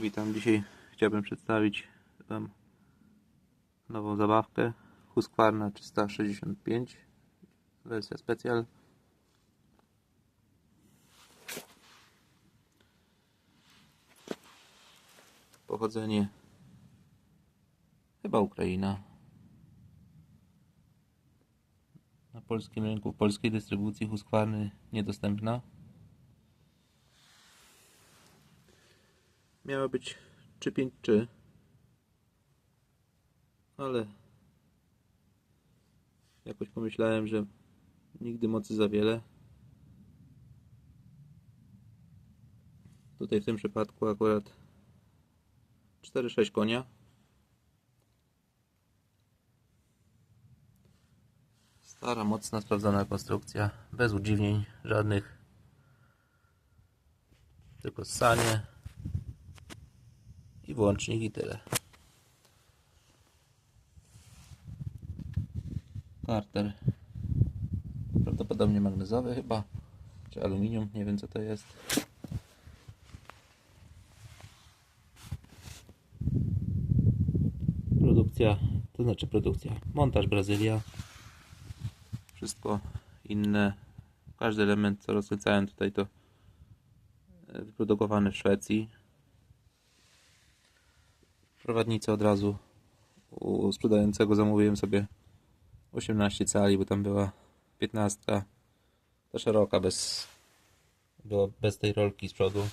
Witam. Dzisiaj chciałbym przedstawić Wam nową zabawkę Husqvarna 365 wersja specjal. Pochodzenie chyba Ukraina. Na polskim rynku, w polskiej dystrybucji Husqvarny niedostępna. Miało być 353 ale jakoś pomyślałem, że nigdy mocy za wiele. Tutaj w tym przypadku akurat 4-6 konia. Stara, mocna, sprawdzona konstrukcja, bez udziwnień żadnych. Tylko ssanie włącznik i tyle. Karter. Prawdopodobnie magnezowy chyba, czy aluminium, nie wiem co to jest. Produkcja, to znaczy produkcja, montaż Brazylia. Wszystko inne, każdy element co rozkręcałem tutaj to e, wyprodukowany w Szwecji. Prowadnicę od razu u sprzedającego zamówiłem sobie 18 cali, bo tam była 15. Ta szeroka bez, była bez tej rolki z przodu.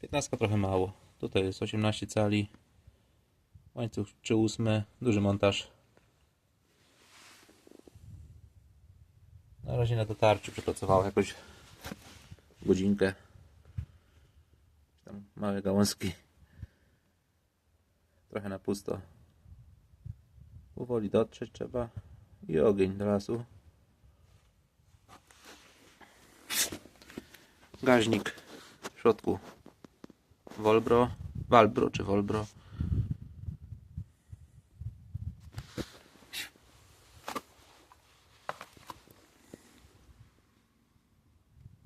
15 trochę mało. Tutaj jest 18 cali. Łańcuch 3-8, duży montaż. Na razie na dotarciu przepracowało jakoś godzinkę. Tam małe gałązki. Trochę na pusto. Powoli dotrzeć trzeba i ogień do lasu. Gaźnik w środku Volbro, Valbro czy Volbro.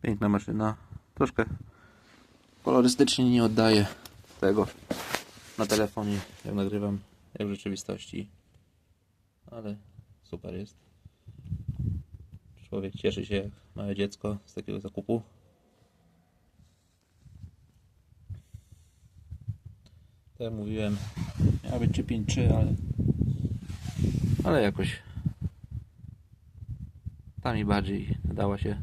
Piękna maszyna. Troszkę kolorystycznie nie oddaje tego na telefonie, jak nagrywam, jak w rzeczywistości ale super jest. Człowiek cieszy się jak małe dziecko z takiego zakupu. Tak jak mówiłem, miała być 353, ale ale jakoś ta mi bardziej nadała się.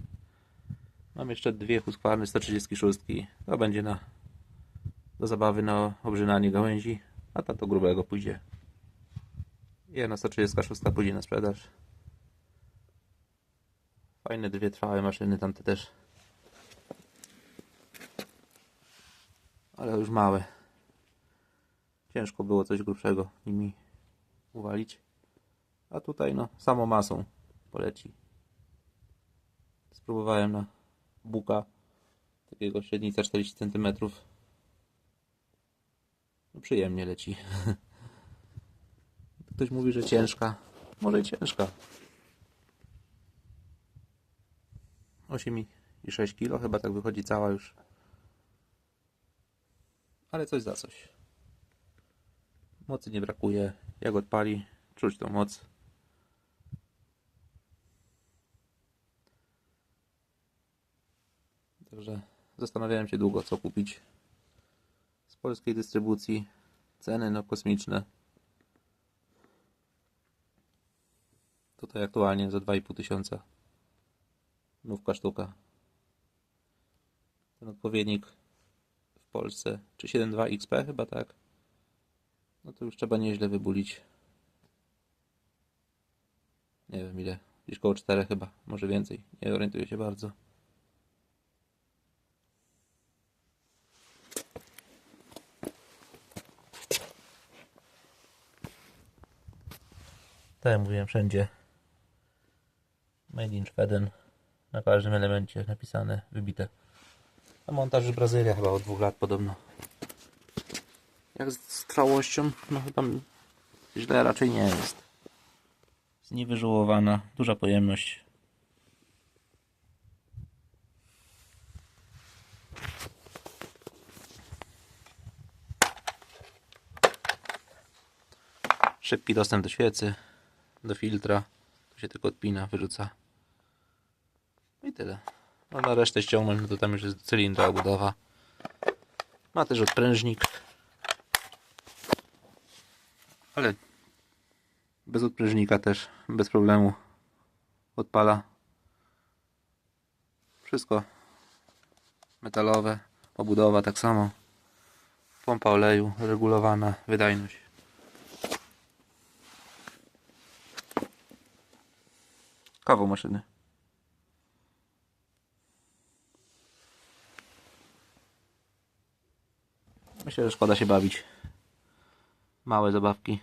Mam jeszcze dwie Husqvarny 136. To będzie na do zabawy na obrzynanie gałęzi, a ta do grubego pójdzie. Jedna 136 pójdzie na sprzedaż. Fajne dwie trwałe maszyny, tamte też. Ale już małe. Ciężko było coś grubszego nimi uwalić. A tutaj no, samą masą poleci. Spróbowałem na buka takiego średnica 40 cm. No, przyjemnie leci. Ktoś mówi, że ciężka. Może i ciężka. 8,6 kg chyba tak wychodzi cała już. Ale coś za coś. Mocy nie brakuje. Jak odpali, czuć tą moc. Także zastanawiałem się długo, co kupić polskiej dystrybucji. Ceny no kosmiczne. Tutaj aktualnie za 2,5 tysiąca. Nówka sztuka. Ten odpowiednik w Polsce, czy 7.2 XP chyba tak. No to już trzeba nieźle wybulić. Nie wiem ile, gdzieś koło 4 chyba, może więcej. Nie orientuję się bardzo. Tak jak mówiłem, wszędzie Made in Sweden. Na każdym elemencie napisane, wybite. A montaż Brazylia chyba od dwóch lat podobno. Jak z trwałością, no chyba źle raczej nie jest. Jest duża pojemność. Szybki dostęp do świecy do filtra. Tu się tylko odpina, wyrzuca. I tyle. No na resztę ściągnąć, no to tam już jest cylindra obudowa. Ma też odprężnik. Ale bez odprężnika też bez problemu odpala. Wszystko metalowe, obudowa tak samo. Pompa oleju, regulowana wydajność. Kawał maszyny. Myślę, że szkoda się bawić. Małe zabawki.